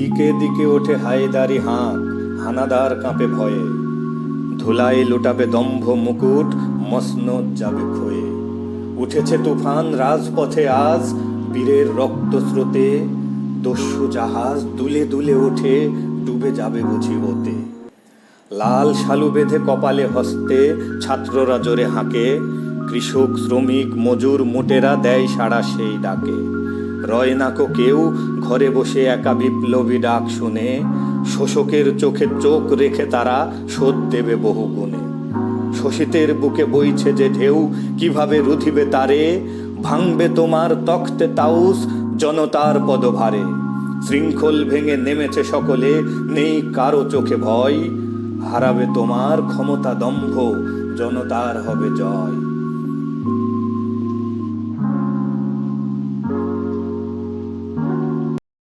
দিকে দিকে ওঠে হায়দারি হাঁক, হানাদার কাঁপে ভয়ে। ধুলাই লুটাবে দম্ভ মুকুট মসনদ যাবে ক্ষয়ে। উঠেছে তুফান রাজপথে আজ, বীরের রক্ত স্রোতে। দস্যু জাহাজ দুলে দুলে ওঠে, ডুবে যাবে বুঝি ওতে। লাল শালু বেঁধে কপালে হস্তে, ছাত্ররা জোরে হাঁকে। কৃষক, শ্রমিক, মজুর, মোটেরা দেয় সাড়া সেই ডাকে। রয় নাকো কেউ, ঘরে বসে একা বিপ্লবী ডাক শুনে, শোষকের চোখে চোখ রেখে তারা শোধ দেবে বহু গুণে। শোষিতের বুকে বইছে যে ঢেউ, কীভাবে রুধিবে তারে? ভাঙবে তোমার তখ্তে তাউস, জনতার পদভারে। শৃঙ্খল ভেঙে নেমেছে সকলে, নেই কারও চোখে ভয়। হারাবে তোমার ক্ষমতা দম্ভ, জনতার হবে জয়।